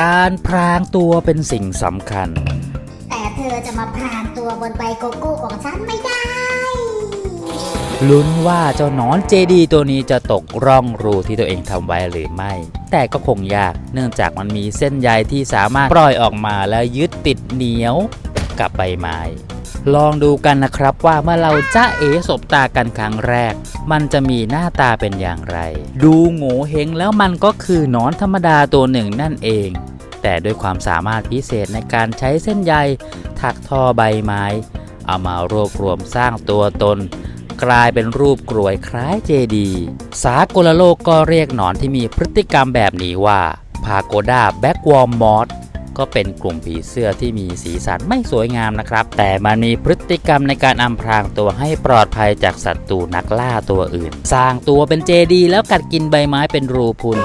การพรางตัวเป็นสิ่งสำคัญ แต่เธอจะมาพรางตัวบนใบโกโก้ของฉันไม่ได้ ลุ้นว่าเจ้าหนอนเจดีตัวนี้จะตกร่องรูที่ตัวเองทำไว้หรือไม่ แต่ก็คงยากเนื่องจากมันมีเส้นใยที่สามารถปล่อยออกมาแล้วยึดติดเหนียวกับใบไม้ ลองดูกันนะครับว่าเมื่อเราจ้าเอสบตากันครั้งแรก มันจะมีหน้าตาเป็นอย่างไร ดูโง่เฮงแล้วมันก็คือนอนธรรมดาตัวหนึ่งนั่นเอง แต่ด้วยความสามารถพิเศษในการใช้เส้นใย ถักทอใบไม้ เอามารวบรวมสร้างตัวตน กลายเป็นรูปกรวยคล้ายเจดีสากลโลกก็เรียกหนอนที่มีพฤติกรรมแบบนี้ว่าพาโกดาแบ็กวอร์มมอส ก็เป็นกลุ่มผีเสื้อที่มีสีสันไม่สวยงามนะครับ แต่มันมีพฤติกรรมในการอำพรางตัวให้ปลอดภัยจากศัตรูนักล่าตัวอื่น สร้างตัวเป็นเจดีย์แล้วกัดกินใบไม้เป็นรูพุน